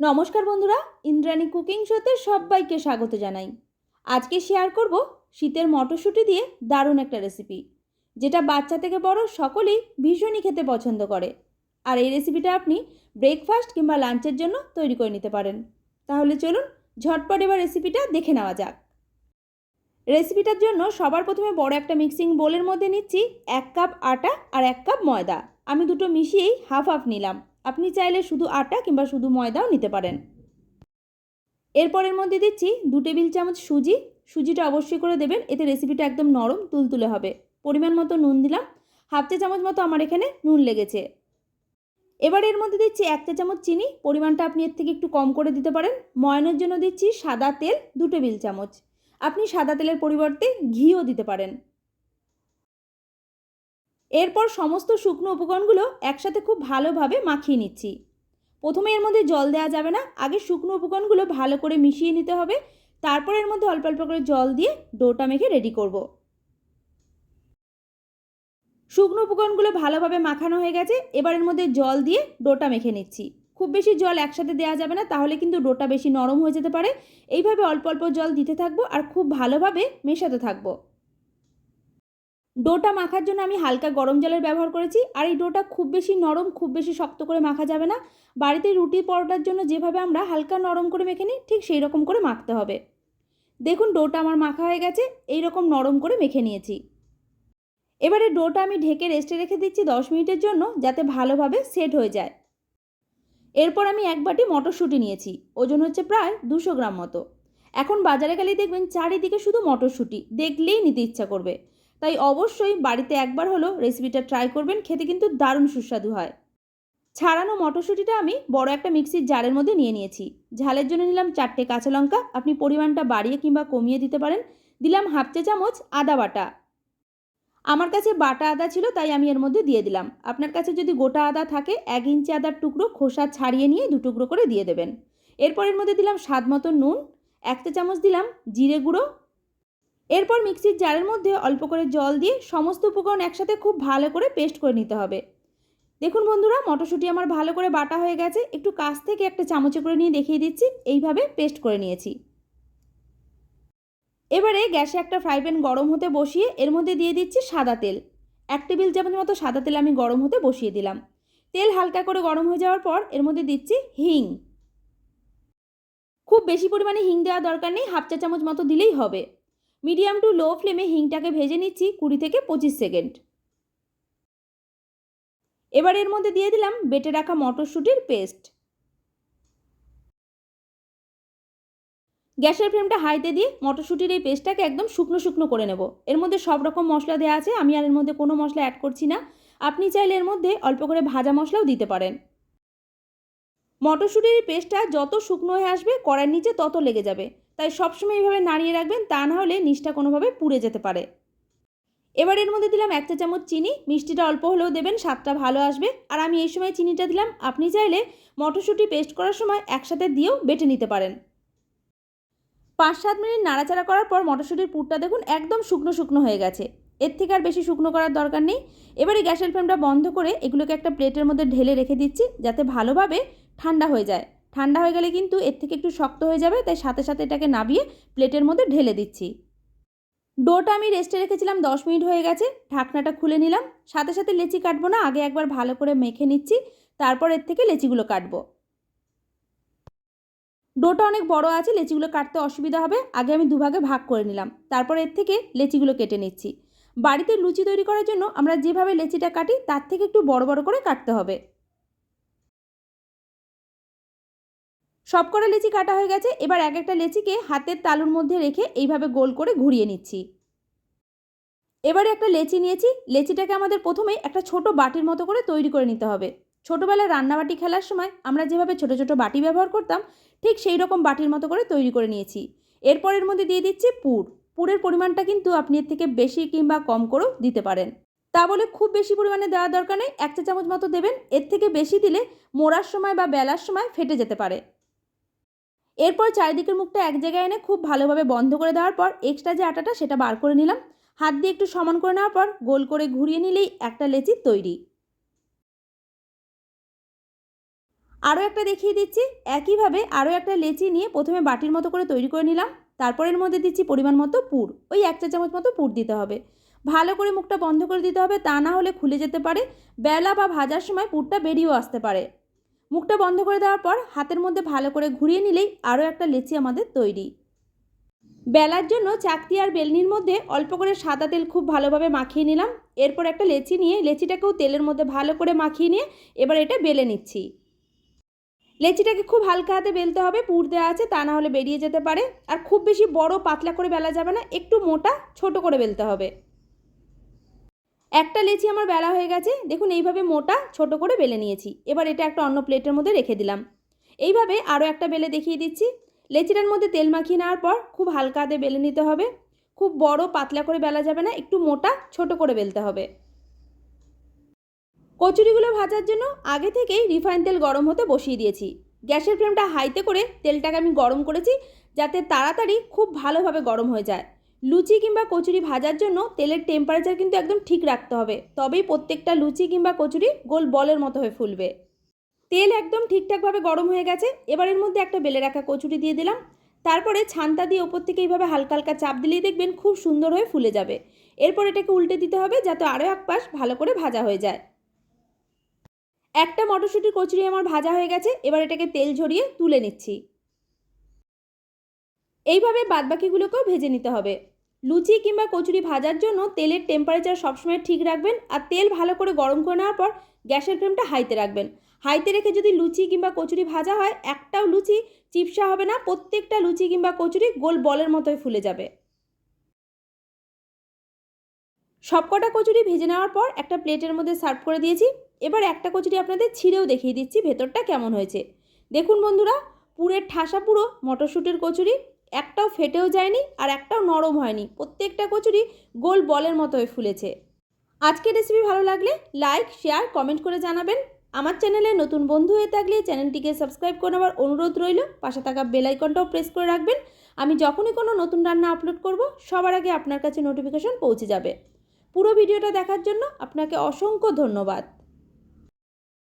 নমস্কার বন্ধুরা, ইন্দ্রাণী কুকিং শোতে সবাইকে স্বাগত জানাই। আজকে শেয়ার করব শীতের মটরশুঁটি দিয়ে দারুণ একটা রেসিপি যেটা বাচ্চা থেকে বড় সকলেই ভীষণই খেতে পছন্দ করে। আর এই রেসিপিটা আপনি ব্রেকফাস্ট কিংবা লাঞ্চের জন্য তৈরি করে নিতে পারেন। তাহলে চলুন, ঝটপট এবার রেসিপিটা দেখে নেওয়া যাক। রেসিপিটার জন্য সবার প্রথমে বড় একটা মিক্সিং বোলের মধ্যে নিচ্ছি এক কাপ আটা আর এক কাপ ময়দা। আমি দুটো মিশিয়েই হাফ হাফ নিলাম। আপনি চাইলে শুধু আটা কিংবা শুধু ময়দাও নিতে পারেন। এরপরের মধ্যে দিচ্ছি দু টেবিল চামচ সুজি। সুজিটা অবশ্যই করে দেবেন, এতে রেসিপিটা একদম নরম তুলতুলে হবে। পরিমাণ মতো নুন দিলাম। হাফ চা চামচ মতো আমার এখানে নুন লেগেছে। এবার এর মধ্যে দিচ্ছি এক চা চামচ চিনি। পরিমাণটা আপনি এর থেকে একটু কম করে দিতে পারেন। ময়নের জন্য দিচ্ছি সাদা তেল দু টেবিল চামচ। আপনি সাদা তেলের পরিবর্তে ঘিও দিতে পারেন। এরপর সমস্ত শুকনো উপকরণগুলো একসাথে খুব ভালোভাবে মাখিয়ে নিচ্ছি। প্রথমে এর মধ্যে জল দেওয়া যাবে না, আগে শুকনো উপকরণগুলো ভালো করে মিশিয়ে নিতে হবে। তারপর এর মধ্যে অল্প অল্প করে জল দিয়ে ডোটা মেখে রেডি করব। শুকনো উপকরণগুলো ভালোভাবে মাখানো হয়ে গেছে, এবার এর মধ্যে জল দিয়ে ডোটা মেখে নিচ্ছি। খুব বেশি জল একসাথে দেওয়া যাবে না, তাহলে কিন্তু ডোটা বেশি নরম হয়ে যেতে পারে। এইভাবে অল্প অল্প জল দিতে থাকব আর খুব ভালোভাবে মেশাতে থাকব। ডোটা মাখার জন্য আমি হালকা গরম জলের ব্যবহার করেছি। আর এই ডোটা খুব বেশি নরম, খুব বেশি শক্ত করে মাখা যাবে না। বাড়িতে রুটি পরোটার জন্য যেভাবে আমরা হালকা নরম করে মেখে নিই, ঠিক সেই রকম করে মাখতে হবে। দেখুন, ডোটা আমার মাখা হয়ে গেছে এই রকম নরম করে মেখে নিয়েছি। এবারে ডোটা আমি ঢেকে রেস্টে রেখে দিচ্ছি দশ মিনিটের জন্য, যাতে ভালোভাবে সেট হয়ে যায়। এরপর আমি এক বাটি মটরশুঁটি নিয়েছি, ওজন হচ্ছে প্রায় দুশো গ্রাম মতো। এখন বাজারে গেলেই দেখবেন, চারিদিকে শুধু মটরশুঁটি, দেখলেই নিতে ইচ্ছা করবে। তাই অবশ্যই বাড়িতে একবার হলো রেসিপিটা ট্রাই করবেন, খেতে কিন্তু দারুণ সুস্বাদু হয়। ছাড়ানো মটরশুঁটিটা আমি বড় একটা মিক্সির জারের মধ্যে নিয়ে নিয়েছি। ঝালের জন্য নিলাম চারটে কাঁচা লঙ্কা, আপনি পরিমাণটা বাড়িয়ে কিংবা কমিয়ে দিতে পারেন। দিলাম হাফ চা চামচ আদা বাটা। আমার কাছে বাটা আদা ছিল, তাই আমি এর মধ্যে দিয়ে দিলাম। আপনার কাছে যদি গোটা আদা থাকে, এক ইঞ্চি আদার টুকরো খোসা ছাড়িয়ে নিয়ে দু টুকরো করে দিয়ে দেবেন। এরপর এর মধ্যে দিলাম স্বাদ মতো নুন, এক চা চামচ দিলাম জিরে গুঁড়ো এরপর মিক্সির জারের মধ্যে অল্প করে জল দিয়ে সমস্ত উপকরণ একসাথে খুব ভালো করে পেস্ট করে নিতে হবে। দেখুন বন্ধুরা, মটরশুঁটি আমার ভালো করে বাটা হয়ে গেছে। একটু কাছ থেকে একটা চামচে করে নিয়ে দেখিয়ে দিচ্ছি। এইভাবে পেস্ট করে নিয়েছি। এবারে গ্যাসে একটা ফ্রাই প্যান গরম হতে বসিয়ে এর মধ্যে দিয়ে দিচ্ছি সাদা তেল। এক টেবিল চামচ মতো সাদা তেল আমি গরম হতে বসিয়ে দিলাম। তেল হালকা করে গরম হয়ে যাওয়ার পর এর মধ্যে দিচ্ছি হিং। খুব বেশি পরিমাণে হিং দেওয়ার দরকার নেই, হাফ চা চামচ মতো দিলেই হবে। মিডিয়াম টু লো ফ্লেমে হিংটাকে ভেজে নিচ্ছি কুড়ি থেকে পঁচিশ সেকেন্ড। এবার এর মধ্যে দিয়ে দিলাম বেটে রাখা মটরশুঁটির পেস্ট। গ্যাসের ফ্লেমটা হাইতে দিয়ে মটরশুঁটির এই পেস্টটাকে একদম শুকনো শুকনো করে নেব। এর মধ্যে সব রকম মশলা দেওয়া আছে, আমি আর এর মধ্যে কোনো মশলা অ্যাড করছি না। আপনি চাইলে এর মধ্যে অল্প করে ভাজা মশলাও দিতে পারেন। মটরশুঁটির পেস্টটা যত শুকনো হয়ে আসবে কড়ার নিচে তত লেগে যাবে। তাই সবসময় এইভাবে নাড়িয়ে রাখবেন, তা না হলে নিচটা কোনোভাবে পুড়ে যেতে পারে। এবার এর মধ্যে দিলাম এক চা চামচ চিনি। মিষ্টিটা অল্প হলেও দেবেন, স্বাদটা ভালো আসবে। আর আমি এই সময় চিনিটা দিলাম, আপনি চাইলে মটরশুঁটি পেস্ট করার সময় একসাথে দিয়েও বেটে নিতে পারেন। পাঁচ সাত মিনিট নাড়াচাড়া করার পর মটরশুঁটির পুরটা দেখুন একদম শুকনো শুকনো হয়ে গেছে। এর থেকে আর বেশি শুকনো করার দরকার নেই। এবারে গ্যাসের ফ্লেমটা বন্ধ করে এগুলোকে একটা প্লেটের মধ্যে ঢেলে রেখে দিচ্ছি, যাতে ভালোভাবে ঠান্ডা হয়ে যায়। ঠান্ডা হয়ে গেলে কিন্তু এর থেকে একটু শক্ত হয়ে যাবে, তাই সাথে সাথে এটাকে নাবিয়ে প্লেটের মধ্যে ঢেলে দিচ্ছি। ডোটা আমি রেস্টে রেখেছিলাম দশ মিনিট হয়ে গেছে, ঢাকনাটা খুলে নিলাম। সাথে সাথে লেচি কাটবো না, আগে একবার ভালো করে মেখে নিচ্ছি, তারপর এর থেকে লেচিগুলো কাটবো। ডোটা অনেক বড় আছে, লেচিগুলো কাটতে অসুবিধা হবে, আগে আমি দুভাগে ভাগ করে নিলাম। তারপর এর থেকে লেচিগুলো কেটে নিচ্ছি। বাড়িতে লুচি তৈরি করার জন্য আমরা যেভাবে লেচিটা কাটি, তার থেকে একটু বড় বড় করে কাটতে হবে। সব কটা লেচি কাটা হয়ে গেছে, এবার এক একটা লেচিকে হাতের তালুর মধ্যে রেখে এইভাবে গোল করে ঘুরিয়ে নিচ্ছি। এবারে একটা লেচি নিয়েছি, লেচিটাকে আমাদের প্রথমে একটা ছোট বাটির মতো করে তৈরি করে নিতে হবে। ছোটোবেলায় রান্নাবাটি খেলার সময় আমরা যেভাবে ছোট ছোট বাটি ব্যবহার করতাম, ঠিক সেই রকম বাটির মতো করে তৈরি করে নিয়েছি। এরপর এর মধ্যে দিয়ে দিচ্ছি পুর। পুরের পরিমাণটা কিন্তু আপনি এর থেকে বেশি কিংবা কম করেও দিতে পারেন। তা বলে খুব বেশি পরিমাণে দেওয়ার দরকার নেই, এক চা চামচ মতো দেবেন। এর থেকে বেশি দিলে মোড়ার সময় বা বেলার সময় ফেটে যেতে পারে। এরপর চারিদিকের মুখটা এক জায়গায় এনে খুব ভালোভাবে বন্ধ করে দেওয়ার পর এক্সট্রা যে আটাটা সেটা বার করে নিলাম। হাত দিয়ে একটু সমান করে নেওয়ার পর গোল করে ঘুরিয়ে নিলেই একটা লেচি তৈরি। আরও একটা দেখিয়ে দিচ্ছি। একইভাবে আরও একটা লেচি নিয়ে প্রথমে বাটির মতো করে তৈরি করে নিলাম। তারপর এর মধ্যে দিচ্ছি পরিমাণ মতো পুর। ওই এক চা চামচ মতো পুর দিতে হবে। ভালো করে মুখটা বন্ধ করে দিতে হবে, তা না হলে খুলে যেতে পারে, বেলা বা ভাজার সময় পুরটা বেরিয়েও আসতে পারে। মুখটা বন্ধ করে দেওয়ার পর হাতের মধ্যে ভালো করে ঘুরিয়ে নিলেই আরও একটা লেচি আমাদের তৈরি। বেলার জন্য চাকতি আর বেলনির মধ্যে অল্প করে সাদা তেল খুব ভালোভাবে মাখিয়ে নিলাম। এরপর একটা লেচি নিয়ে, লেচিটাকেও তেলের মধ্যে ভালো করে মাখিয়ে নিয়ে এবার এটা বেলে নিচ্ছি। লেচিটাকে খুব হালকা হাতে বেলতে হবে, পুর দেওয়া আছে, তা না হলে বেরিয়ে যেতে পারে। আর খুব বেশি বড় পাতলা করে বেলা যাবে না, একটু মোটা, ছোট করে বেলতে হবে। একটা লেচি আমার বেলা হয়ে গেছে, দেখুন এইভাবে মোটা, ছোট করে বেলে নিয়েছি। এবার এটা একটা অন্য প্লেটের মধ্যে রেখে দিলাম। এইভাবে আরও একটা বেলে দেখিয়ে দিচ্ছি। লেচিটার মধ্যে তেল মাখিয়ে নেওয়ার পর খুব হালকা হাতে বেলে নিতে হবে। খুব বড়, পাতলা করে বেলা যাবে না, একটু মোটা, ছোট করে বেলতে হবে। কচুরিগুলো ভাজার জন্য আগে থেকেই রিফাইন তেল গরম হতে বসিয়ে দিয়েছি। গ্যাসের ফ্লেমটা হাইতে করে তেলটাকে আমি গরম করেছি যাতে তাড়াতাড়ি খুব ভালোভাবে গরম হয়ে যায়। লুচি কিংবা কচুরি ভাজার জন্য তেলের টেম্পারেচার কিন্তু একদম ঠিক রাখতে হবে, তবেই প্রত্যেকটা লুচি কিংবা কচুরি গোল বলের মতো হয়ে ফুলবে। তেল একদম ঠিকঠাকভাবে গরম হয়ে গেছে এবার এর মধ্যে একটা বেলে রাখা কচুরি দিয়ে দিলাম। তারপরে ছান্তা দিয়ে ওপর থেকে এইভাবে হালকা হালকা চাপ দিলেই দেখবেন খুব সুন্দর হয়ে ফুলে যাবে। এরপর এটাকে উল্টে দিতে হবে যাতে আরও এক পাশ ভালো করে ভাজা হয়ে যায়। একটা মটরশুঁটির কচুরি আমার ভাজা হয়ে গেছে, এবার এটাকে তেল ঝরিয়ে তুলে নিচ্ছি। এইভাবে বাদবাকিগুলোকেও ভেজে নিতে হবে। লুচি কিংবা কচুরি ভাজার জন্য তেলের টেম্পারেচার সবসময় ঠিক রাখবেন আর তেল ভালো করে গরম করে নেওয়ার পর গ্যাসের ফ্লেমটা হাইতে রাখবেন। হাইতে রেখে যদি লুচি কিংবা কচুরি ভাজা হয়, একটাও লুচি চিপসা হবে না, প্রত্যেকটা লুচি কিংবা কচুরি গোল বলের মতোই ফুলে যাবে। সবকটা কচুরি ভেজে নেওয়ার পর একটা প্লেটের মধ্যে সার্ভ করে দিয়েছি। এবার একটা কচুরি আপনাদের ছিঁড়েও দেখিয়ে দিচ্ছি ভেতরটা কেমন হয়েছে। দেখুন বন্ধুরা, পুরের ঠাসা পুরো মটরশুঁটির কচুরি, একটাও ফেটেও যায়নি আর একটাও নরম হয়নি। প্রত্যেকটা কচুরি গোল বলের মতো হয়ে ফুলেছে। আজকের রেসিপি ভালো লাগলে লাইক শেয়ার কমেন্ট করে জানাবেন। আমার চ্যানেলে নতুন বন্ধু হয়ে থাকলে চ্যানেলটিকে সাবস্ক্রাইব করে নেওয়ার অনুরোধ রইল। পাশে থাকা বেল আইকনটাও প্রেস করে রাখবেন। আমি যখনই কোনো নতুন রান্না আপলোড করব, সবার আগে আপনার কাছে নোটিফিকেশন পৌঁছে যাবে। পুরো ভিডিওটা দেখার জন্য আপনাকে অসংখ্য ধন্যবাদ।